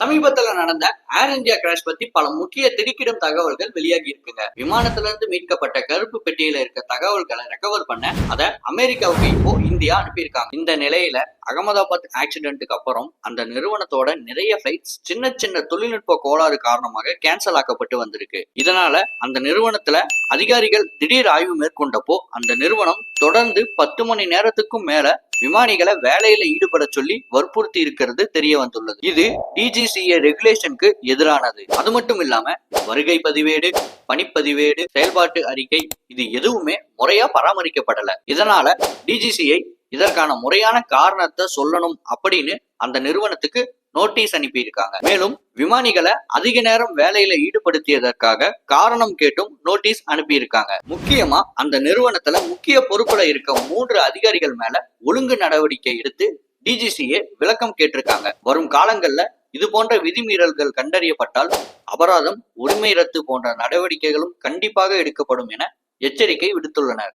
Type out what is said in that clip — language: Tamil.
சமீபத்துல நடந்த ஏர் இந்தியா கிராஷ் பத்தி பல முக்கிய திடுக்கிடும் தகவல்கள் வெளியாகி இருக்குங்க. விமானத்துல இருந்து மீட்கப்பட்ட கருப்பு பெட்டியில இருக்க தகவல்களை ரெக்கவர் பண்ண அதை அமெரிக்காவுக்கு இப்போ இந்தியா அனுப்பியிருக்காங்க. இந்த நிலையில அகமதாபாத் ஆக்சிடென்ட்டுக்கு அப்புறம் அந்த நிறுவனத்தோட நிறைய ஃபிளைட்ஸ் சின்ன சின்ன தொழில்நுட்ப கோளாறு காரணமாக கேன்சல் ஆக்கப்பட்டு வந்திருக்கு. இதனால அந்த நிறுவனத்துல அதிகாரிகள் திடீர் ஆய்வு மேற்கொண்டப்போ அந்த நிறுவனம் தொடர்ந்து பத்து மணி நேரத்துக்கும் மேல விமானிகளை வேலையில ஈடுபட சொல்லி வற்புறுத்தி இருக்கிறது தெரிய வந்துள்ளது. இது டிஜிசிஏ ரெகுலேஷனுக்கு எதிரானது. அது மட்டும் இல்லாம வருகை பதிவேடு பணிப்பதிவேடு செயல்பாட்டு அறிக்கை இது எதுவுமே முறையா பராமரிக்கப்படல. இதனால டிஜிசிஐ இதற்கான முறையான காரணத்தை சொல்லணும் அப்படின்னு அந்த நிறுவனத்துக்கு நோட்டீஸ் அனுப்பியிருக்காங்க. மேலும் விமானிகளை அதிக நேரம் வேலையில ஈடுபடுத்தியதற்காக காரணம் கேட்டும் நோட்டீஸ் அனுப்பியிருக்காங்க. முக்கியமா அந்த நிறுவனத்துல முக்கிய பொறுப்புல இருக்க மூன்று அதிகாரிகள் மேல ஒழுங்கு நடவடிக்கை எடுத்து டிஜிசிஏ விளக்கம் கேட்டிருக்காங்க. வரும் காலங்கள்ல இது போன்ற விதிமீறல்கள் கண்டறியப்பட்டால் அபராதம் உரிமை ரத்து போன்ற நடவடிக்கைகளும் கண்டிப்பாக எடுக்கப்படும் என எச்சரிக்கை விடுத்துள்ளனர்.